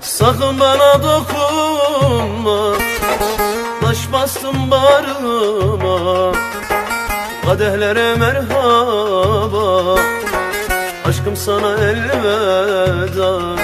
Sakın bana dokunma. Taş bastım bağrıma Kadehlere merhaba. Aşkım sana elveda.